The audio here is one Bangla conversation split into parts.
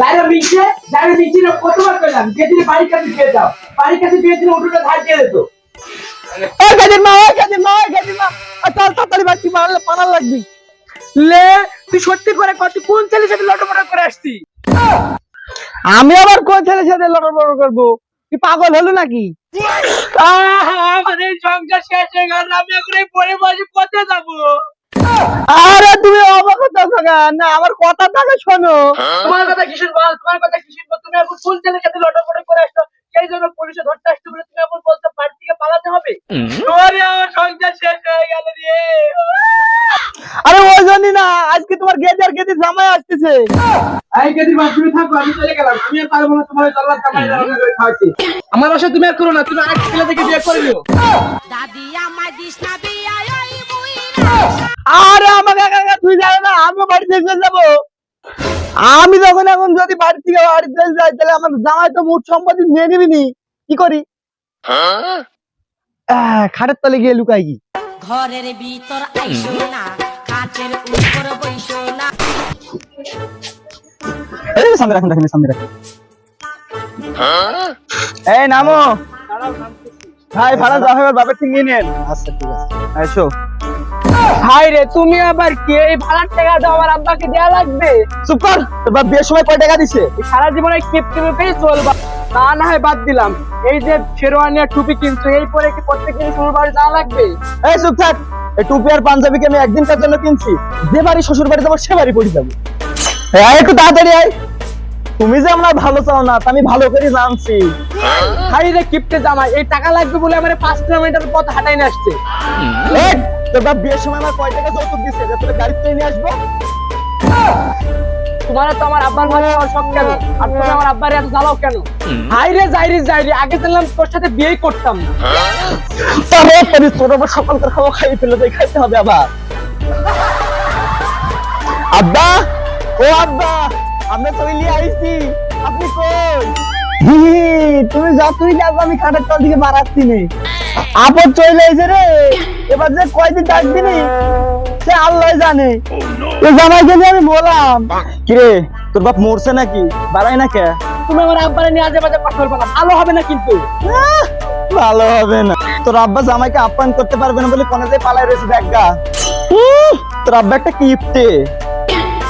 না কতবার পেলাম যেদিন বাড়ির কাছে দিয়ে বাড়ির কাছে দিয়ে উঠোটা ধার দিয়ে দিত। মা মা মা। চল তাড়াতাড়ি মারলে পানার লাগবি। লে, তুই সত্যি করে কত কোন ছেলের সাথে লটপট করে আসছি আমি আবার কোন ছেলের সাথে বড় করব? কি পাগল হলো নাকি? এই সংসার শেষ হয়ে গেল, আমি এখন এই পরে বসে কোথায় যাব। আরে তুমি অবাক হতে না আমার কথা থাকে শোনো। তোমার কথা কি শুনব তোমার কথা কি শুনব তুমি এখন কোন ছেলের সাথে লটপট করে আসছো। সেই জন্য পুলিশে ধরতে আসছো বলে তুমি এখন বাড়ি থেকে পালাতে হবে? তোরে আমার সংসার শেষ হয়ে গেল রে। আরে ওই জন্যই না আজকে তোমার গেজার গেদি জামাই আসতেছে। এই মা তুমি থাকো আমি চলে গেলাম। আমি আর পারব না তোমার জল্লাদ জামাই রান্না করে খাওয়াতে। আমার বাসা তুমি আর করো না তুমি ছেলে থেকে বিয়ে করে নিও। দাদি আমায় দিস না আরে আমাকে তুই যাবে না আমিও বাড়ি থেকে যাব। আমি যখন এখন যদি বাড়ি থেকে বাড়িতে যাই তাহলে আমার জামাই তো মোট সম্পত্তি নিয়ে নিবি নি। কি করি? খাটের তলে গিয়ে লুকাই কি? ঘরের ভিতর আইসো না কাঠের উপর বইসো না। এই সামনে রাখুন রাখুন সামনে রাখুন। এই নামো। ভাই ভাড়া যা হবে বাপের থেকে নেন। আচ্ছা ঠিক আছে। এসো হাই রে তুমি আবার কি? এই ভাড়ার টাকা দাও আমার আব্বাকে দেওয়া লাগবে। চুপ কর তোর বাপ বিয়ের সময় কয় টাকা দিছে? সারা জীবনে পেয়ে চলবা। তা না হয় বাদ দিলাম। এই যে শেরওয়ানি আর টুপি কিনছো এই পরে কি প্রত্যেক দিন শ্বশুর বাড়ি যাওয়া লাগবে? এই চুপ থাক এই টুপি আর পাঞ্জাবিকে আমি একদিনকার জন্য কিনছি। যে বাড়ি শ্বশুর বাড়ি যাব সে বাড়ি পড়ে যাব। আয় একটু তাড়াতাড়ি আয়। তুমি যে আমরা ভালো চাও না আমি ভালো করে জানছি। হাই রে কিপটে জামাই এই টাকা লাগবে বলে আমার পাঁচ কিলোমিটার পথ হাঁটাই নিয়ে আসছে। তোর বাপ বিয়ের সময় আমার কয় টাকা যৌতুক দিছে? যে তোর গাড়ি তুলে নিয়ে আসব। তোমার তো আমার আব্বার মানে সব কেন? আর তুমি আমার আব্বার এত জ্বালাও কেন? হাই রে যাই রে যাই রে। আগে জানলাম তোর সাথে বিয়েই করতাম। না তারে তারে তোর আবার সকালকার খাওয়া খাইয়ে ফেলে তাই খাইতে হবে আবার। আব্বা ও আব্বা আমরা চলে আইছি। আপনি কই? তুমি যতই যাব আমি খাটের তল দিকে বাড়াচ্ছি নে। আপদ চলে আইছে রে এবার যে কয়দিন সে আল্লাহ জানে। নিয়ে আমি বললাম কিরে তোর বাপ মরছে নাকি? বাড়াই না কে? তুমি আমার আব্বারে নিয়ে আজে বাজে কথা বলবা না ভালো হবে না কিন্তু? ভালো হবে না। তোর আব্বা জামাইকে আপ্যায়ন করতে পারবে না বলে কোনে যে পালাই রয়েছে ব্যাগটা। তোর আব্বা একটা কিপটে।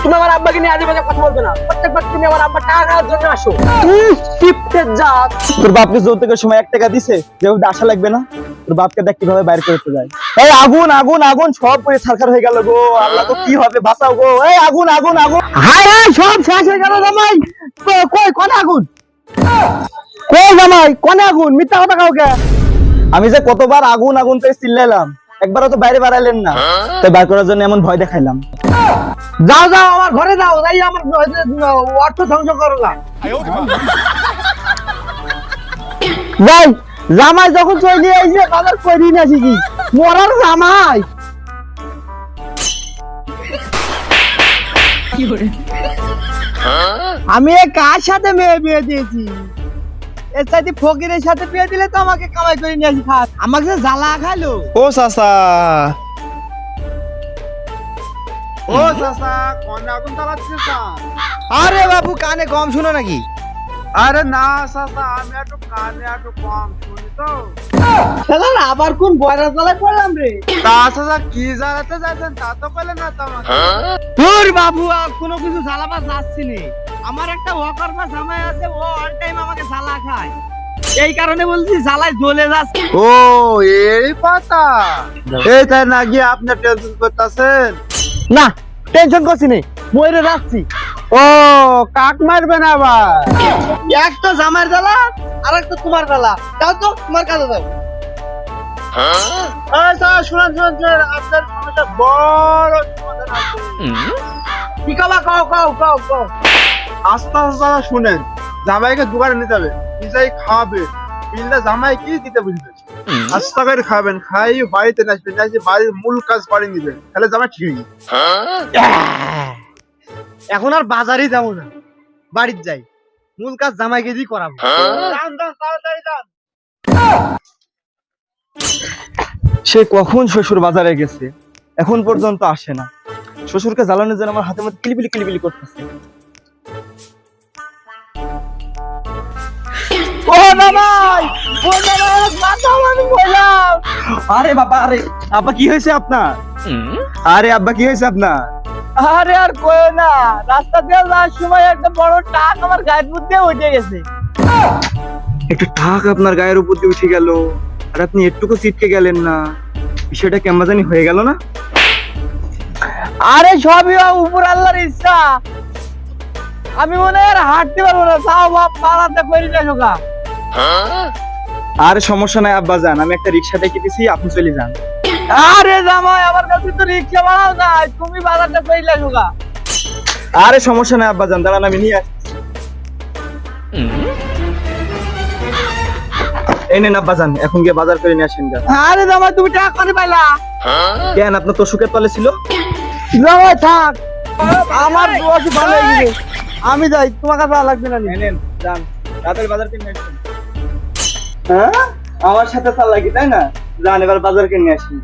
তুমি আমার আব্বাকে নিয়ে আজে কথা বলবে না। প্রত্যেকবার তুমি আমার আব্বা টাকা জন্য আসো। কিপটে জাত তোর বাপকে যৌতুকের সময় এক টাকা দিছে যেভাবে আশা লাগবে না তোর বাপকে দেখ কীভাবে বাইরে করতে যায়। এই আগুন আগুন আগুন সব পরে ছারখার হয়ে গেল গো। আল্লাহ তো কি হবে বাঁচাও গো। এই আগুন আগুন আগুন। হাই হাই সব শেষ হয়ে গেল জামাই। কই- আগুন? কই জামাই কোনে আগুন? মিথ্যা কথা কাউকে? আমি যে কতবার আগুন আগুন করে চিল্লাইলাম একবারও তো বাইরে বাড়াইলেন না। তাই বার করার জন্য এমন ভয় দেখাইলাম। যাও যাও আমার ঘরে যাও যাই আমার অর্থ ধ্বংস করো না। যাই জামাই যখন চলে আইছে বাজার করি না শিখি মরার জামাই। আমি এ কার সাথে মেয়ে বিয়ে দিয়েছি? এর সাথে ফকিরের সাথে বিয়ে দিলে তো আমাকে কামাই করে নিয়ে আসি খাত আমাকে জ্বালা খাইলো। ও চাচা। ও চাচা কনে আগুন জ্বালাচ্ছে আরে বাবু কানে কম শুনো নাকি? আরে না চাচা আমি একটু কানে একটু কম শুনি তো। আবার কোন বয়রা জ্বালায় পড়লাম রে? তা চাচা কি জ্বালাতে যাচ্ছেন তা তো বলে না তো তোর বাবু আর কোনো কিছু জ্বালাবার যাচ্ছি নে। আমার একটা ওয়াকারপা জামাই আছে ও অল টাইম আমাকে জ্বালা খায়। এই কারণে বলছি জ্বালায় জ্বলে যাচ্ছে। ও এই পাতা। এই তাই না গিয়ে আপনি টেনশন করতেছেন? না টেনশন করছি নে ময়ূরে যাচ্ছি ও কাক মারবেন আবার এক তো জামার জ্বালা আর একটা তোমার জ্বালা। যাও তো তোমার কাছে যাও এই স্যার শুনেন শুনেন শুনেন আপনার সমস্যা বড় সমাধান আছে কি কবা কও কও কও কও আস্তে আস্তে শুনেন জামাইকে দোকানে নিতে হবে। নিজেই বিলটা জামাই কি দিতে বুঝবে Mm-hmm. খাবেন খাই বাড়িতে নাচবেন বাড়ির মূল কাজ পাড়ি তাহলে জামা ঠিক এখন আর বাজারে না। বাড়ির যাই। মূল কাজ দিয়ে করাবো। সে কখন শ্বশুর বাজারে গেছে এখন পর্যন্ত আসে না। শ্বশুরকে জ্বালানোর জন্য আমার হাতে মধ্যে কিলিবিলি কিলিবিলি করতেছে। ও না আরে বাবা আরে আব্বা কি হয়েছে আপনার? আরে আব্বা কি হয়েছে আপনার? আরে আর না রাস্তা দিয়ে যাওয়ার সময় একটা বড় টাক আমার গায়ের মধ্যে উঠে গেছে। একটা টাক আপনার গায়ের উপর দিয়ে উঠে গেল। আর আপনি একটুকু সিটকে গেলেন না। বিষয়টা কেমন জানি হয়ে গেল না? আরে সবই উপর আল্লাহর ইচ্ছা। আমি মনে হয় আর হাঁটতে পারব না। তাও বাপ পালাতে করি না শোকা আর সমস্যা নাই আব্বা যান। আমি একটা রিক্সা ডেকে দিছি আপনি চলে যান। আরে জামাই আমার কাছে তো রিক্সা ভাড়াও নাই। তুমি বাজারটা কইলা শোকা আরে সমস্যা নাই আব্বা যান দাঁড়ান আমি নিয়ে আসছি। এই নেন আব্বা যান এখন গিয়ে বাজার করে নিয়ে আসেন গা। আরে জামাই তুমি টাকা করে পাইলা? কেন আপনার তো সুখের তলে ছিল? জামাই থাক। আমার দোয়াছি ভালো হয়ে গেছে আমি যাই তোমার কাছে লাগবে না নেন যান। তাড়াতাড়ি বাজার কিনে হ্যাঁ? আমার সাথে চাল লাগি তাই না? যান এবার বাজার কিনে আসুন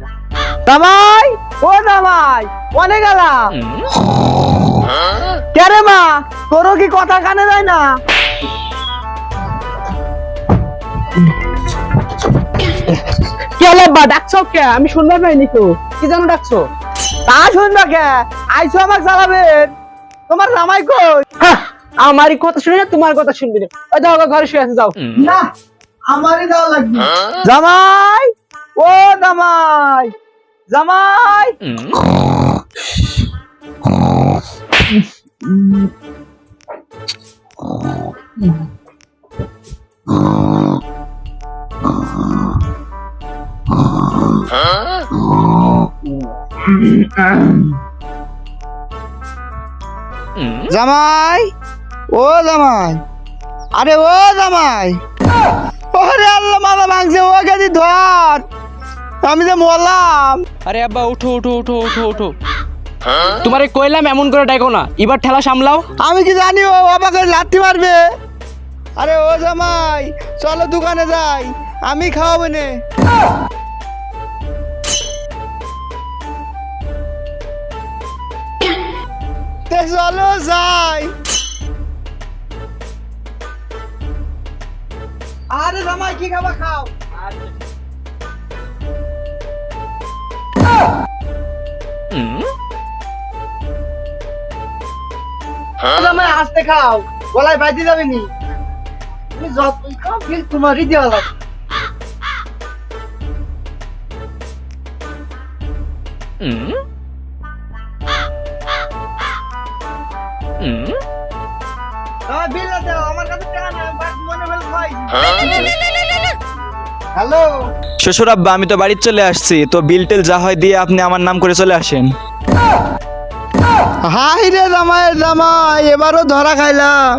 জামাই! ও জামাই! অনেক গেলাম কেরে মা? তোরও কি কথা কানে যায় না? কি হলো বা ডাকছো কে? আমি শুনতে পাইনি তো। কি জানো ডাকছো? তা শুনবা কে? আইসো আমাকে চালাবেন তোমার জামাই কই? আমারই কথা শুনে না তোমার কথা শুনবি না। ওই গো, ঘরে শুয়ে আছে যাও। না আমারই দেওয়া লাগবে। জামাই ও জামাই জামাই। জামাই ও জামাই আরে ও জামাই। ওরে আল্লাহ মাথা ভাঙছে ও গেছি ধর। আমি যে মরলাম। আরে আব্বা উঠো উঠো উঠো উঠো উঠো। তোমারে কইলাম এমন করে ডাকো না। এবার ঠেলা সামলাও। আমি কি জানি ও আমাকে লাথি মারবে? আরে ও জামাই চলো দোকানে যাই। আমি খাওয়াবো নে। চলো যাই। জামাই কি খাবা খাও? জামাই আসতে খাও। গলায় বাইতে যাবে নি। তুমি যতই খাও বিল তোমারই দেওয়া লাগবে আমার বিল শ্বশুর আব্বা আমি তো বাড়ির চলে আসছি তো বিল টেল যা হয় দিয়ে আপনি আমার নাম করে চলে আসেন। হাই রে জামাই জামাই এবারও ধরা খাইলাম।